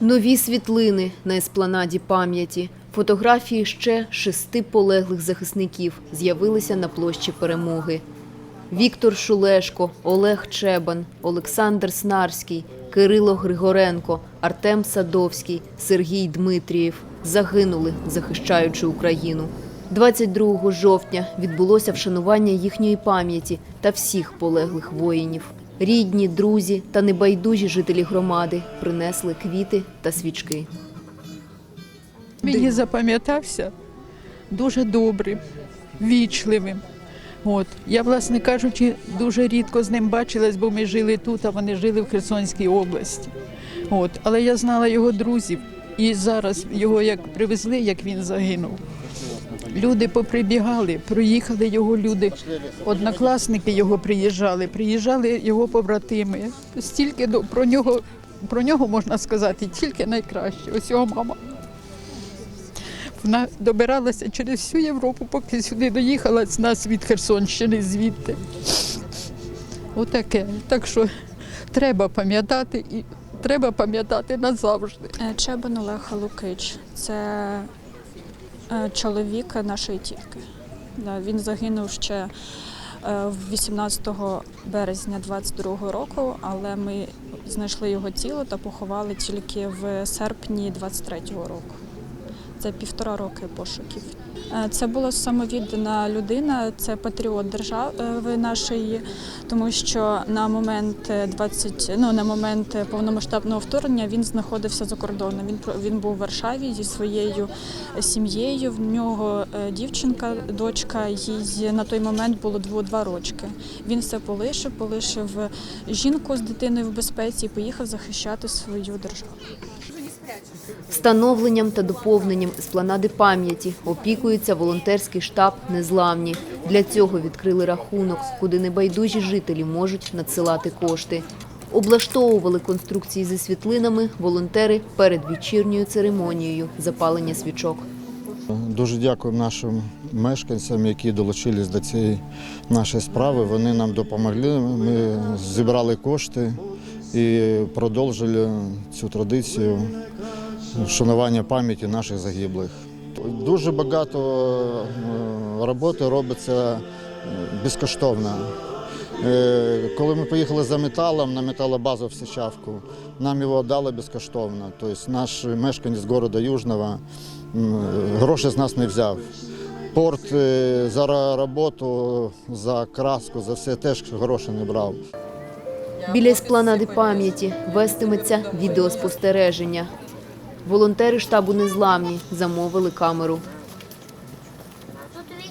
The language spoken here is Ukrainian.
Нові світлини на еспланаді пам'яті. Фотографії ще шести полеглих захисників з'явилися на площі перемоги. Віктор Шулешко, Олег Чебан, Олександр Снарський, Кирило Григоренко, Артем Садовський, Сергій Дмитрієв загинули, захищаючи Україну. 22 жовтня відбулося вшанування їхньої пам'яті та всіх полеглих воїнів. Рідні, друзі та небайдужі жителі громади принесли квіти та свічки. Мені запам'ятався дуже добрим, вічливим. От. Я, власне кажучи, дуже рідко з ним бачилась, бо ми жили тут, а вони жили в Херсонській області. От. Але я знала його друзів, і зараз його як привезли, як він загинув. Люди поприбігали, проїхали його люди, однокласники його приїжджали, приїжджали його побратими. Стільки до- про нього, про нього можна сказати, тільки найкраще. Ось його мама. Вона добиралася через всю Європу, поки сюди доїхала з нас від Херсонщини звідти. Отаке. Так що треба пам'ятати і треба пам'ятати назавжди. Е, Чебан Олег Лукич. Це чоловік нашої тітки. Він загинув ще е, 18 березня 22 року, але ми знайшли його тіло та поховали тільки в серпні 23 року. Це півтора роки пошуків. Е, Це була самовіддана людина, це патріот держави нашої, тому що на момент е, 20, ну, на момент повномасштабного вторгнення він знаходився за кордоном. Він він був у Варшаві зі своєю сім'єю. В нього е, дівчинка, дочка, їй на той момент було два рочки. Він все полишив, полишив жінку з дитиною в безпеці і поїхав захищати свою державу. Встановленням та доповненням еспланади пам'яті опікується волонтерський штаб Незламні. Для цього відкрили рахунок, куди небайдужі жителі можуть надсилати кошти. Облаштовували конструкції зі світлинами волонтери перед вечірньою церемонією запалення свічок. Дуже дякуємо нашим мешканцям, які долучились до цієї нашої справи. Вони нам допомогли. Ми зібрали кошти і продовжили цю традицію вшанування пам'яті наших загиблих. Дуже багато е, роботи робиться е, безкоштовно. Е, Коли ми поїхали за металом на металобазу в Сичавку, нам його дали безкоштовно. Тобто наш мешканець міста Южного гроші з нас не взяв. Порт за роботу, за краску, за все теж гроші не брав. Біля еспланади пам'яті вестиметься відеоспостереження. Волонтери штабу Незламні замовили камеру.